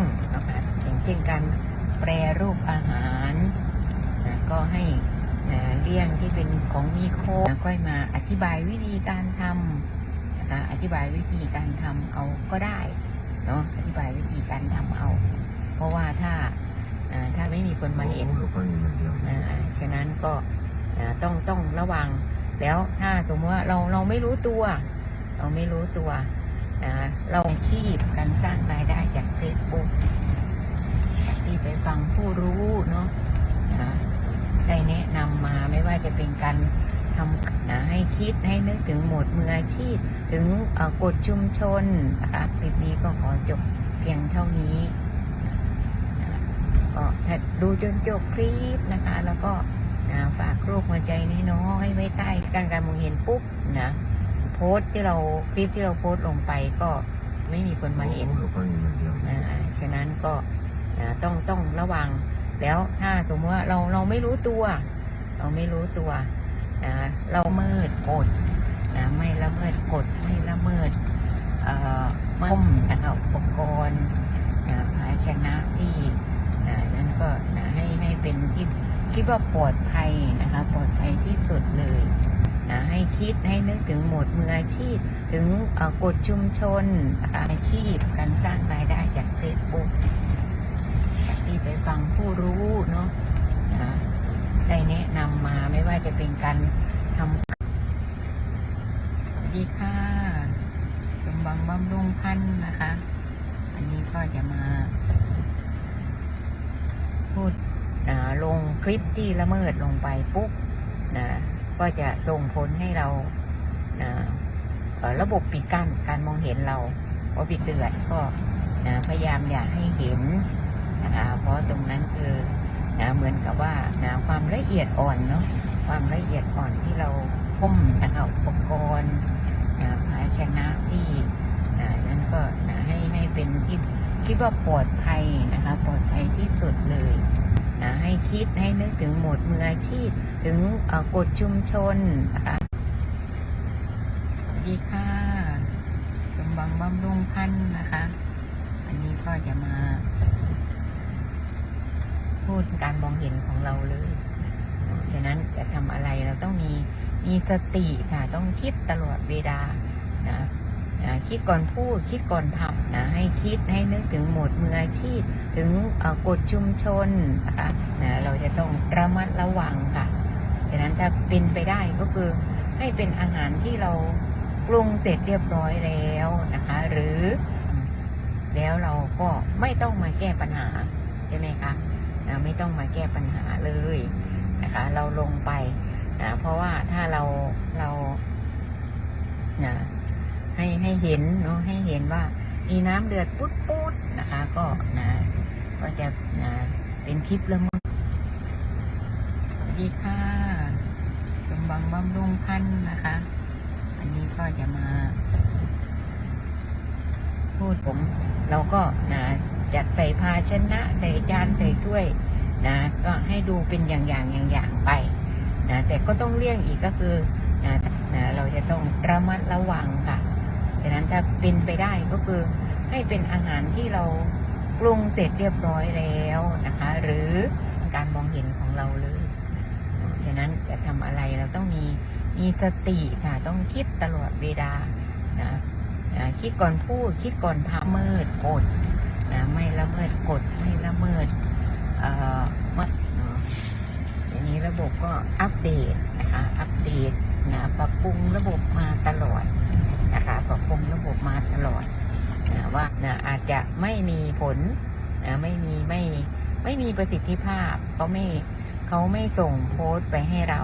งนะคะอย่างเช่นการแปรรูปอาหารนะก็ให้นะเลี่ยงที่เป็นของมีโคนะค่อยมาอธิบายวิธีการทำนะคะอธิบายวิธีการทำเอาก็ได้เนาะอธิบายวิธีการทำเอา เพราะว่าถ้าอ่าถ้าไม่มีคนมาเห็นอ่าฉะนั้นก็อ่าต้องต้องระวังแล้วถ้าสมมติว่าเราเราไม่รู้ตัว เราไม่รู้ตัว นะเราชีพการสร้างรายได้จากเฟซบุ๊กจากที่ไปฟังผู้รู้เนาะนะได้แนะนำมาไม่ว่าจะเป็นการทำนะให้คิดให้นึกถึงหมดมืออาชีพ ถึงกฎชุมชนนะคะคลิปนี้ก็ขอจบเพียงเท่านี้ก็ดูจนจบคลิปนะคะ แล้วก็ฝากรูปหัวใจน้อยๆไว้ใต้การการมองเห็นปุ๊บนะ พสต์ที่เราคลิปที่เราโพสต์ลงไปก็ไม่มีคนมาเห็นอ่าฉะนั้นก็อ่าต้องต้องระวัง แล้วถ้าสมมติว่าเราเราไม่รู้ตัว เราไม่รู้ตัวนะเราเมิดกฎนะไม่ละเมิดกฎไม่ละเมิดเอ่อม่มนะคะอุปกรณ์นะภาชนะที่นะนั้นก็นะให้ให้เป็นที่คิดว่าปลอดภัยนะคะปลอดภัยที่สุดเลย นะให้คิดให้นึกถึงหมดมืออาชีพ ถึงกฎชุมชนอาชีพการสร้างรายได้จากเฟซบุ๊กจากที่ไปฟังผู้รู้เนาะนะได้แนะนำมาไม่ว่าจะเป็นการทำสวัสดีค่ะสมบังบำรุงพันธ์นะคะ อันนี้ก็จะมา พูดนะลงคลิปที่ละเมิดลงไปปุ๊บนะ ก็จะส่งผลให้เราระบบปิดกั้นการมองเห็นเราพอปิดเดือดก็นะพยายามอย่าให้เห็นนะคะเพราะตรงนั้นคือนะเหมือนกับว่านะความละเอียดอ่อนเนาะความละเอียดอ่อนที่เราพุ่มนะคะอุปกรณ์นะภาชนะที่นะนั้นก็นะให้ให้เป็นที่คิดว่าปลอดภัยนะคะปลอดภัยที่สุดเลย นะให้คิดให้นึกถึงหมดมืออาชีพ ถึงกฎชุมชนนะคะดีค่ะสมบังบำรุงพันธ์นะคะ อันนี้ก็จะมา พูดการมองเห็นของเราเลยฉะนั้นจะทำอะไรเราต้องมีมีสติค่ะ ต้องคิดตลอดเวลานะนะคิดก่อนพูดคิดก่อนทำ นะให้คิดให้นึกถึงหมดมืออาชีพ ถึงกฎชุมชนนะคะนะเราจะต้องระมัดระวังค่ะฉะนั้นถ้าเป็นไปได้ก็คือให้เป็นอาหารที่เราปรุงเสร็จเรียบร้อยแล้วนะคะ หรือแล้วเราก็ไม่ต้องมาแก้ปัญหาใช่ไหมคะนะไม่ต้องมาแก้ปัญหาเลยนะคะ เราลงไปนะเพราะว่าถ้าเราเรานะให้ให้เห็นเนาะให้เห็นว่า มีน้ำเดือดปุ๊ดปุ๊ดนะคะ ก็นะ ก็จะนะเป็นคลิปละมุนสวัสดีค่ะสมบังบำรุงพันธ์นะคะ อันนี้ก็จะมา พูดผม เราก็นะจัดใส่ภาชนะ ใส่จานใส่ถ้วยนะก็ให้ดูเป็นอย่างอย่างอย่างอย่างไปนะแต่ก็ต้องเลี่ยงอีกก็คือนะนะเราจะต้องระมัดระวังค่ะ ฉะนั้นถ้าเป็นไปได้ก็คือให้เป็นอาหารที่เราปรุงเสร็จเรียบร้อยแล้วนะคะ หรือการมองเห็นของเราเลยฉะนั้นจะทำอะไรเราต้องมีมีสติค่ะ ต้องคิดตลอดเวลานะนะคิดก่อนพูดคิดก่อนทำเมิดกฎนะไม่ละเมิดกฎไม่ละเมิดเอ่อมัดเนาะทีนี้ระบบก็อัปเดตนะคะอัปเดตนะปรับปรุงระบบมาตลอด นะคะปรับปรุงระบบมาตลอดนะว่านะอาจจะไม่มีผลนะไม่มีไม่ไม่มีประสิทธิภาพเขาไม่เขาไม่ส่งโพสต์ไปให้เรา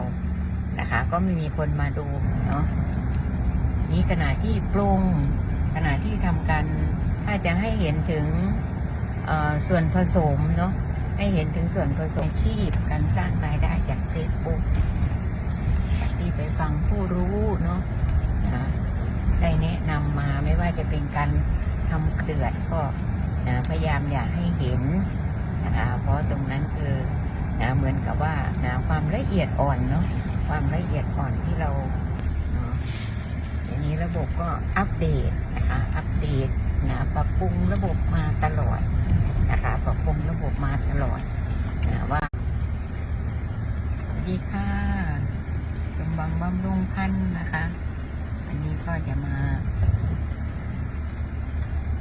นะคะ ก็ไม่มีคนมาดูเนาะนี่ขณะที่ปรุงขณะที่ทำกันถ้าจะให้เห็นถึงส่วนผสมเนาะให้เห็นถึงส่วนผสมอาชีพการสร้างรายได้จากเฟซบุ๊กที่ไปฟังผู้รู้เนาะนะได้แนะนำมาไม่ว่าจะเป็น การทำเดือดก็นะพยายามอย่าให้เห็นนะคะเพราะตรงนั้นคือนะเหมือนกับว่านะความละเอียดอ่อนเนาะความละเอียดอ่อนที่เราเนาะทีนี้ระบบก็อัปเดตนะคะอัปเดตนะปรับปรุงระบบมาตลอดนะคะปรับปรุงระบบมาตลอดนะว่าดีค่ะกำบังบำรุงพันธุ์นะคะ อันนี้ก็จะมา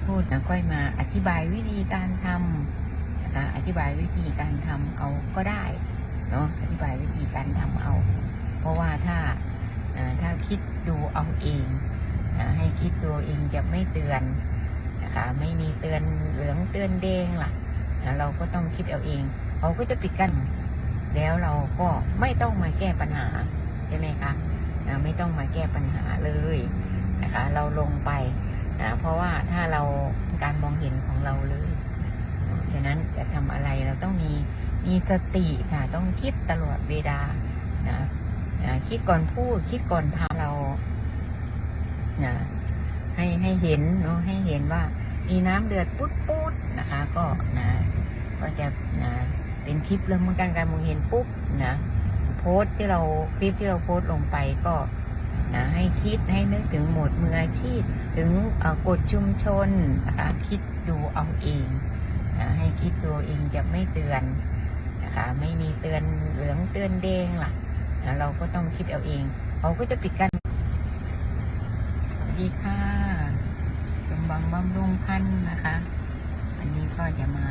พูดนะก้อยมาอธิบายวิธีการทำนะคะอธิบายวิธีการทำเอาก็ได้เนาะอธิบายวิธีการทำเอา เพราะว่าถ้าถ้าคิดดูเอาเองให้คิดดูเองจะไม่เตือนนะคะไม่มีเตือนเหลืองเตือนแดงล่ะเราก็ต้องคิดเอาเองเขาก็จะปิดกันแล้วเราก็ไม่ต้องมาแก้ปัญหาใช่ไหมคะไม่ต้องมาแก้ปัญหาเลยนะคะ เราลงไป นะเพราะว่าถ้าเราการมองเห็นของเราเลยฉะนั้นจะทำอะไรเราต้องมีมีสติค่ะ ต้องคิดตลอดเวลานะนะคิดก่อนพูดคิดก่อนทำเรานะให้ให้เห็นเนาะให้เห็นว่า มีน้ำเดือดปุ๊ดปุ๊ดนะคะ ก็นะก็จะนะเป็นคลิปเรื่องขอการการมองเห็นปุ๊บนะโพสต์ที่เราคลิปที่เราโพสต์ลงไปก็ นะให้คิดให้นึกถึงหมดมืออาชีพ ถึงกฎชุมชนนะคะคิดดูเอาเองนะให้คิดดูเองจะไม่เตือนนะคะไม่มีเตือนเหลืองเตือนแดงล่ะนะเราก็ต้องคิดเอาเองเขาก็จะปิดกันดีค่ะกำบังบำรุงพันธุ์นะคะ อันนี้ก็จะมา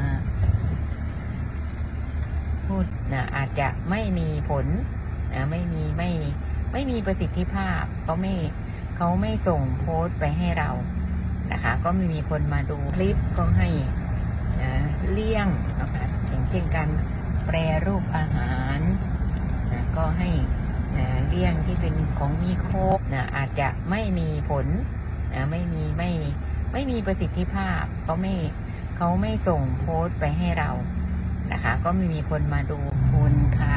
พูดนะอาจจะไม่มีผลนะไม่มีไม่ ไม่มีประสิทธิภาพเขาไม่เขาไม่ส่งโพสต์ไปให้เรานะคะ ก็ไม่มีคนมาดูคลิปก็ให้นะเลี่ยงนะคะอย่างเช่นการแปรรูปอาหารนะก็ให้นะเลี่ยงที่เป็นของมีโคบนะอาจจะไม่มีผลนะไม่มีไม่ไม่มีประสิทธิภาพเขาไม่เขาไม่ส่งโพสต์ไปให้เรานะคะ ก็ไม่มีคนมาดูคุณค่ะ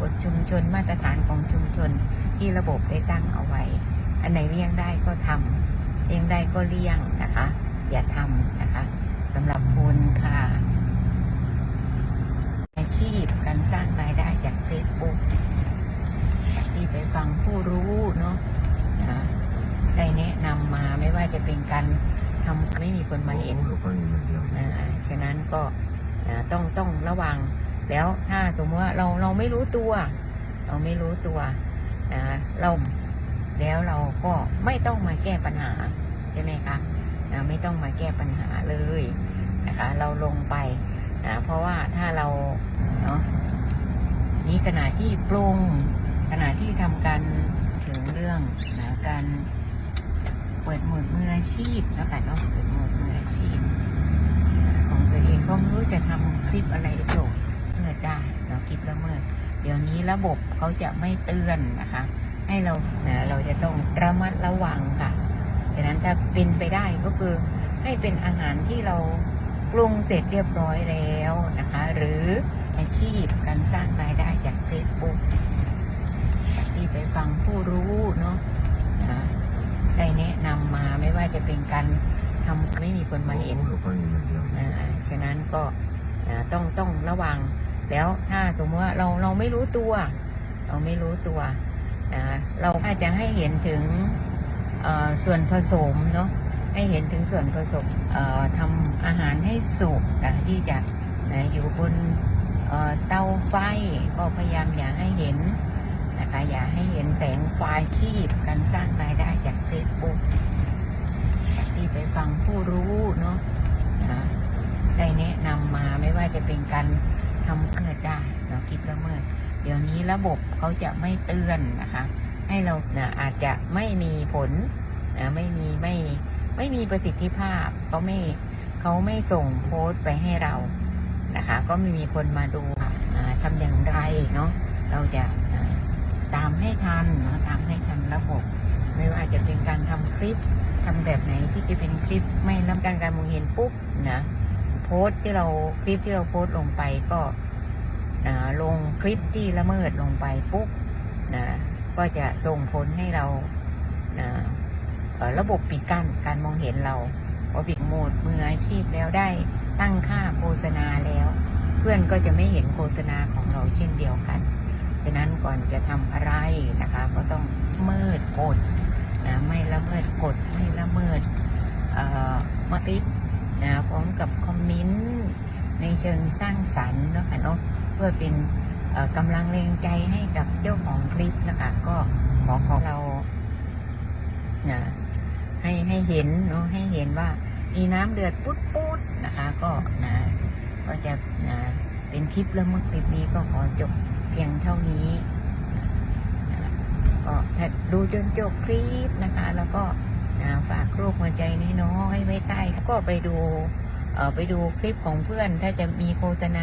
กฎชุมชนมาตรฐานของชุมชนที่ระบบได้ตั้งเอาไว้ อันไหนเลี่ยงได้ก็ทำเลี่ยงได้ก็เลี่ยงนะคะ อย่าทำนะคะสำหรับคุณค่ะ อาชีพการสร้างรายได้จากเฟซบุ๊กจากที่ไปฟังผู้รู้เนาะนะได้แนะนำมาไม่ว่าจะเป็นการทำไม่มีคนมาเห็นอ่าฉะนั้นก็อ่าต้องต้องระวัง แล้วถ้าสมมติว่าเราเราไม่รู้ตัว เราไม่รู้ตัวนะเราแล้วเราก็ไม่ต้องมาแก้ปัญหาใช่ไหมคะนะไม่ต้องมาแก้ปัญหาเลยนะคะ เราลงไปนะเพราะว่าถ้าเราเนาะนี่ขณะที่ปรุงขณะที่ทำการถึงเรื่องนะการเปิดหมดมืออาชีพแล้วกันเนาะเปิดหมดมืออาชีพ ของตัวเองก็ไม่รู้จะทำคลิปอะไรจบ ได้เนาะคลิปละเมิด เดี๋ยวนี้ระบบเขาจะไม่เตือนนะคะ ให้เรานะเราจะต้องระมัดระวังค่ะฉะนั้นถ้าเป็นไปได้ก็คือให้เป็นอาหารที่เราปรุงเสร็จเรียบร้อยแล้วนะคะ หรืออาชีพการสร้างรายได้จากเฟซบุ๊กจากที่ไปฟังผู้รู้เนาะได้แนะนำมาไม่ว่าจะเป็นการทำไม่มีคนมาเห็นฉะนั้นก็ต้องต้องระวัง แล้วถ้าสมมติว่าเราเราไม่รู้ตัว เราไม่รู้ตัวนะเราอาจจะให้เห็นถึงส่วนผสมเนาะให้เห็นถึงส่วนผสมเอ่อทำอาหารให้สุกนะที่จะนะอยู่บนเตาไฟก็พยายามอย่าให้เห็นนะคะอย่าให้เห็นแสงไฟชีพการสร้างรายได้จากเฟซบุ๊กจากที่ไปฟังผู้รู้เนาะนะได้แนะนำมาไม่ว่าจะเป็นการ ทำเกิดได้เนาคลิปละเมิด เดี๋ยวนี้ระบบเขาจะไม่เตือนนะคะ ให้เรานะอาจจะไม่มีผลนะไม่มีไม่ไม่มีประสิทธิภาพเขาไม่เขาไม่ส่งโพสต์ไปให้เรานะคะ ก็ไม่มีคนมาดูทำอย่างไรเนาะเราจะตามให้ทันเนาะตามให้ทันระบบ ไม่ว่าจะเป็นการทำคลิปทำแบบไหนที่จะเป็นคลิปไม่รับการการมองเห็นปุ๊บนะ โพสต์ที่เราคลิปที่เราโพสต์ลงไปก็นะลงคลิปที่ละเมิดลงไปปุ๊บนะก็จะส่งผลให้เรานะระบบปิดกั้นการมองเห็นเราพอปิดโหมดมืออาชีพแล้วได้ตั้งค่าโฆษณาแล้ว เพื่อนก็จะไม่เห็นโฆษณาของเราเช่นเดียวกัน ฉะนั้นก่อนจะทำอะไรนะคะ ก็ต้องเมืดกดนะไม่ละเมิดกฎไม่ละเมิดเอ่อมติ นะพร้อมกับคอมเมนต์ในเชิงสร้างสรรค์นะคะเนาะเพื่อเป็นกำลังแรงใจให้กับเจ้าของคลิปนะคะก็ขอของเรานะให้ให้เห็นเนาะให้เห็นว่ามีน้ำเดือดปุ๊ดปุ๊ดๆนะคะ ก็นะก็จะนะเป็นคลิปเริ่มคลิปนี้ก็ขอจบเพียงเท่านี้นะก็ดูจนจบคลิปนะคะ แล้วก็ ฝากโรคหัวใจน้อยไว้ใต้ ก็ไปดูไปดูคลิปของเพื่อนถ้าจะมีโฆษณา